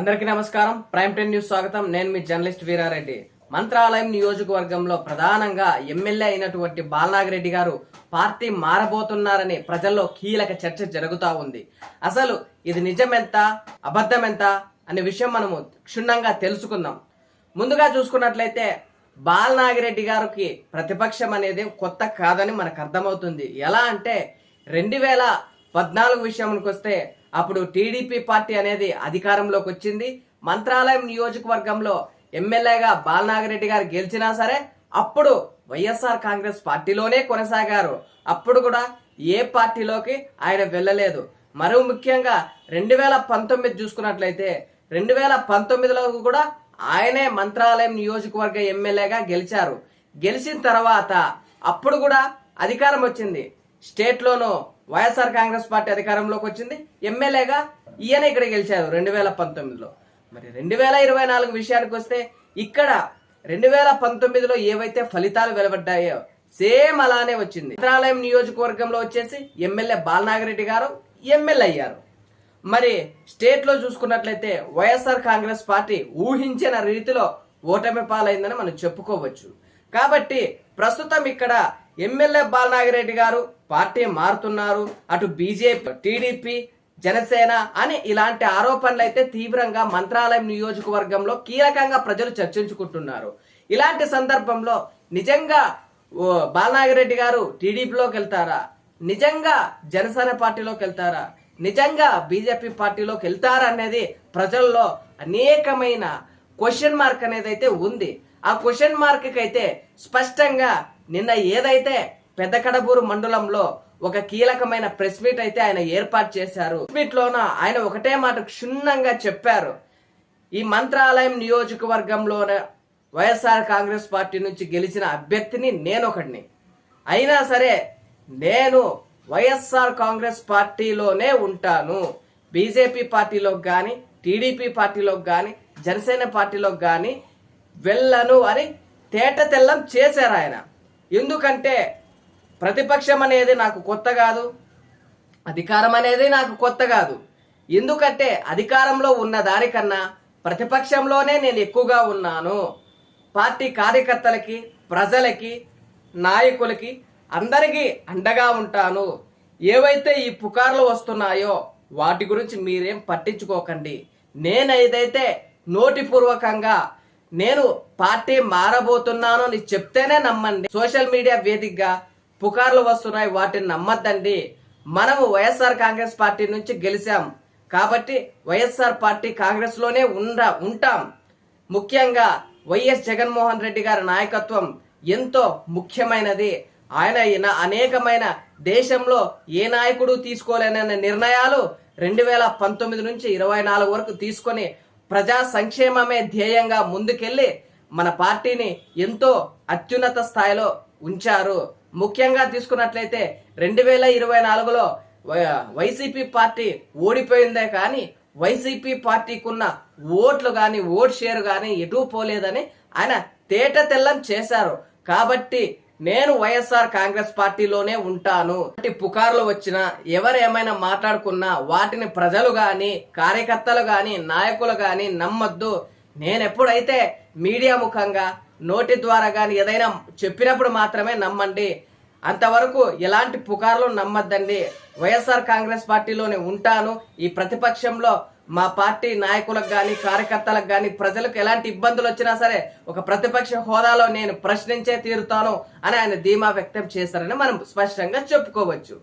అందరికీ నమస్కారం. Prime ten news స్వాగతం. నేను మీ జర్నలిస్ట్ వీరారెడ్డి. మంత్రాలయం నియోజకవర్గంలో ప్రధానంగా ఎమ్మెల్యే అయినటువంటి బాలనాగిరెడ్డి గారు పార్టీ మారబోతున్నారని ప్రజల్లో కీలక చర్చ జరుగుతూ ఉంది. అసలు ఇది నిజమెంత అబద్ధమెంత అనే విషయం మనము క్షుణ్ణంగా తెలుసుకుందాం. ముందుగా చూసుకున్నట్లయితే బాలనాగిరెడ్డి గారికి ప్రతిపక్షం అనేది కొత్త కాదని మనకు అర్థమవుతుంది. ఎలా అంటే రెండు వేల పద్నాలుగు విషయానికి వస్తే అప్పుడు టీడీపీ పార్టీ అనేది అధికారంలోకి వచ్చింది. మంత్రాలయం నియోజకవర్గంలో ఎమ్మెల్యేగా బాలనాగిరెడ్డి గారు గెలిచినా సరే అప్పుడు వైఎస్ఆర్ కాంగ్రెస్ పార్టీలోనే కొనసాగారు. అప్పుడు కూడా ఏ పార్టీలోకి ఆయన వెళ్ళలేదు. మరో ముఖ్యంగా రెండు వేల పంతొమ్మిది చూసుకున్నట్లయితే రెండు వేల పంతొమ్మిదిలో కూడా ఆయనే మంత్రాలయం నియోజకవర్గ ఎమ్మెల్యేగా గెలిచారు. గెలిచిన తర్వాత అప్పుడు కూడా అధికారం వచ్చింది. స్టేట్లోనూ వైఎస్ఆర్ కాంగ్రెస్ పార్టీ అధికారంలోకి వచ్చింది. ఎమ్మెల్యేగా ఈయన ఇక్కడ గెలిచారు రెండు వేల పంతొమ్మిదిలో. మరి రెండు వేల ఇరవై నాలుగు విషయానికి వస్తే ఇక్కడ రెండు వేల పంతొమ్మిదిలో ఏవైతే ఫలితాలు వెలువడ్డాయో సేమ్ అలానే వచ్చింది. మంత్రాలయం నియోజకవర్గంలో వచ్చేసి ఎమ్మెల్యే బాలనాగిరెడ్డి గారు ఎమ్మెల్యే అయ్యారు. మరి స్టేట్లో చూసుకున్నట్లయితే వైఎస్ఆర్ కాంగ్రెస్ పార్టీ ఊహించిన రీతిలో ఓటమి పాలైందని మనం చెప్పుకోవచ్చు. కాబట్టి ప్రస్తుతం ఇక్కడ ఎమ్మెల్యే బాలనాగిరెడ్డి గారు పార్టీ మారుతున్నారు. అటు బీజేపీ టీడీపీ జనసేన అని ఇలాంటి ఆరోపణలు అయితే తీవ్రంగా మంత్రాలయం నియోజకవర్గంలో కీలకంగా ప్రజలు చర్చించుకుంటున్నారు. ఇలాంటి సందర్భంలో నిజంగా బాలనాగిరెడ్డి గారు టీడీపీలోకి వెళ్తారా? నిజంగా జనసేన పార్టీలోకి వెళ్తారా? నిజంగా బీజేపీ పార్టీలోకి వెళ్తారా అనేది ప్రజల్లో అనేకమైన క్వశ్చన్ మార్క్ అనేది అయితే ఉంది. ఆ క్వశ్చన్ మార్క్ అయితే స్పష్టంగా నిన్న ఏదైతే పెద్ద కడబూరు మండలంలో ఒక కీలకమైన ప్రెస్ మీట్ అయితే ఆయన ఏర్పాటు చేశారు. మీట్ లోన ఆయన ఒకటే మాట క్షుణ్ణంగా చెప్పారు. ఈ మంత్రాలయం నియోజకవర్గంలోన వైఎస్ఆర్ కాంగ్రెస్ పార్టీ నుంచి గెలిచిన అభ్యర్థిని నేనొకడిని. అయినా సరే నేను వైఎస్ఆర్ కాంగ్రెస్ పార్టీలోనే ఉంటాను. బీజేపీ పార్టీలోకి కానీ టీడీపీ పార్టీలోకి కానీ జనసేన పార్టీలోకి కానీ వెళ్ళను అని తేట తెల్లం చేశారు ఆయన. ఎందుకంటే ప్రతిపక్షం అనేది నాకు కొత్త కాదు అధికారం అనేది నాకు కొత్త కాదు. ఎందుకంటే అధికారంలో ఉన్న దానికన్నా ప్రతిపక్షంలోనే నేను ఎక్కువగా ఉన్నాను. పార్టీ కార్యకర్తలకి ప్రజలకి నాయకులకి అందరికీ అండగా ఉంటాను. ఏవైతే ఈ పుకార్లు వస్తున్నాయో వాటి గురించి మీరేం పట్టించుకోకండి. నేను ఏదైతే నోటిపూర్వకంగా నేను పార్టీ మారబోతున్నాను అని చెప్తేనే నమ్మండి. సోషల్ మీడియా వేదికగా పుకార్లు వస్తున్నాయి వాటిని నమ్మద్దండి. మనము వైఎస్ఆర్ కాంగ్రెస్ పార్టీ నుంచి గెలిచాం. కాబట్టి వైఎస్ఆర్ పార్టీ కాంగ్రెస్లోనే ఉండ ఉంటాం. ముఖ్యంగా వైఎస్ జగన్మోహన్ రెడ్డి గారి నాయకత్వం ఎంతో ముఖ్యమైనది. ఆయన అనేకమైన దేశంలో ఏ నాయకుడు తీసుకోలేనన్న నిర్ణయాలు రెండు వేల పంతొమ్మిది నుంచి ఇరవై నాలుగు వరకు తీసుకొని ప్రజా సంక్షేమమే ధ్యేయంగా ముందుకెళ్ళి మన పార్టీని ఎంతో అత్యున్నత స్థాయిలో ఉంచారు. ముఖ్యంగా తీసుకున్నట్లయితే రెండు వేల ఇరవై నాలుగులో వైసీపీ పార్టీ ఓడిపోయిందే కానీ వైసీపీ పార్టీకి ఉన్న ఓట్లు కానీ ఓట్ షేర్ కానీ ఎటు పోలేదని ఆయన తేట తెల్లం చేశారు. కాబట్టి నేను వైఎస్ఆర్ కాంగ్రెస్ పార్టీలోనే ఉంటాను. పుకార్లు వచ్చినా ఎవరు ఏమైనా మాట్లాడుకున్నా వాటిని ప్రజలు గాని కార్యకర్తలు గాని నాయకులు గాని నమ్మొద్దు. నేను ఎప్పుడైతే మీడియా ముఖంగా నోటి ద్వారా గాని ఏదైనా చెప్పినప్పుడు మాత్రమే నమ్మండి. అంతవరకు ఎలాంటి పుకార్లు నమ్మద్దండి. వైఎస్ఆర్ కాంగ్రెస్ పార్టీలోనే ఉంటాను. ఈ ప్రతిపక్షంలో మా పార్టీ నాయకులకు కానీ కార్యకర్తలకు కానీ ప్రజలకు ఎలాంటి ఇబ్బందులు వచ్చినా సరే ఒక ప్రతిపక్ష హోదాలో నేను ప్రశ్నించే తీరుతాను అని ఆయన ధీమా వ్యక్తం చేశారని మనం స్పష్టంగా చెప్పుకోవచ్చు.